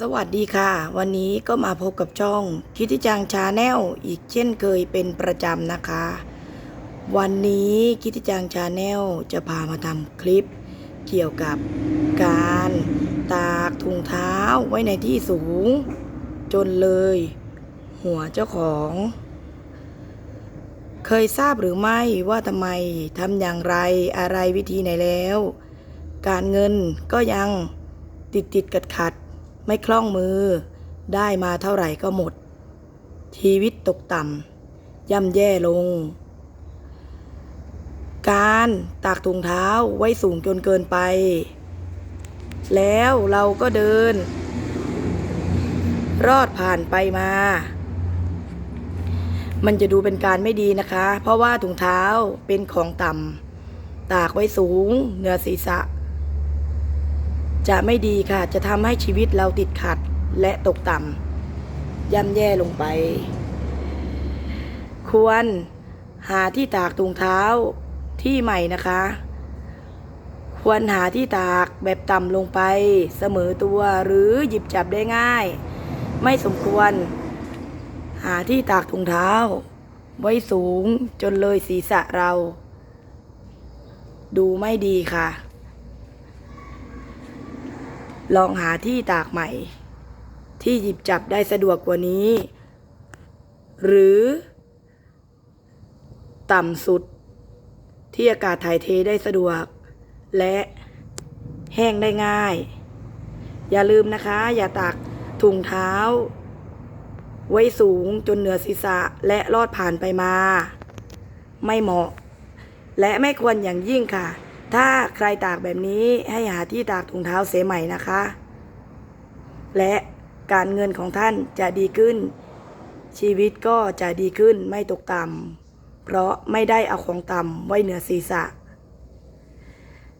สวัสดีค่ะ วันนี้ก็มาพบกับช่องคิดที่จังชาแนลอีกเช่นเคยเป็นประจำนะคะ วันนี้คิดที่จังชาแนลจะพามาทำคลิป เกี่ยวกับการตากถุงเท้าไว้ในที่สูง จนเลย หัวเจ้าของ เคยทราบหรือไม่ว่าทำไมทำอย่างไรอะไรวิธีไหนแล้ว การเงินก็ยังติดติดขัดขัด ไม่คล่องมือ ได้มาเท่าไหร่ก็หมด ชีวิตตกต่ำย่ำแย่ลง การตากถุงเท้าไว้สูงจนเกินไป แล้วเราก็เดิน รอดผ่านไปมา มันจะดูเป็นการไม่ดีนะคะ เพราะว่าถุงเท้าเป็นของต่ำตากไว้สูงเหนือศีรษะ จะไม่ดีค่ะ จะทำให้ชีวิตเราติดขัดและตกต่ำย่ำแย่ลงไป ควรหาที่ตากถุงเท้าที่ใหม่นะคะ ควรหาที่ตากแบบต่ำลงไป เสมอตัวหรือหยิบจับได้ง่าย ไม่สมควร หาที่ตากถุงเท้า ไว้สูงจนเลยศีรษะเรา ดูไม่ดีค่ะ ลองหาที่ตากใหม่ ที่หยิบจับได้สะดวกกว่านี้ หรือ ต่ำสุด ที่อากาศถ่ายเทได้สะดวก และแห้งได้ง่าย อย่าลืมนะคะ อย่าตากถุงเท้า ไว้สูงจนเหนือศีรษะและลอดผ่านไปมา ไม่เหมาะ และไม่ควรอย่างยิ่งค่ะ ถ้าใครตากแบบนี้ให้หาที่ตากถุงเท้าเสียใหม่นะคะ และการเงินของท่านจะดีขึ้น ชีวิตก็จะดีขึ้นไม่ตกต่ำเพราะไม่ได้เอาของต่ำไว้เหนือศีรษะ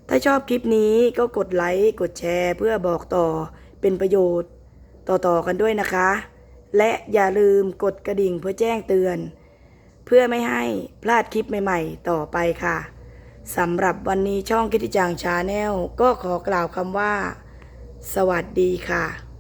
ถ้าชอบคลิปนี้ก็กดไลค์ กดแชร์เพื่อบอกต่อเป็นประโยชน์ต่อๆกันด้วยนะคะ และอย่าลืมกดกระดิ่งเพื่อแจ้งเตือน เพื่อไม่ให้พลาดคลิปใหม่ ๆ ต่อไปค่ะ สำหรับวันนี้ช่องคิดจังชาแนลก็ขอกล่าวคำว่า สวัสดีค่ะ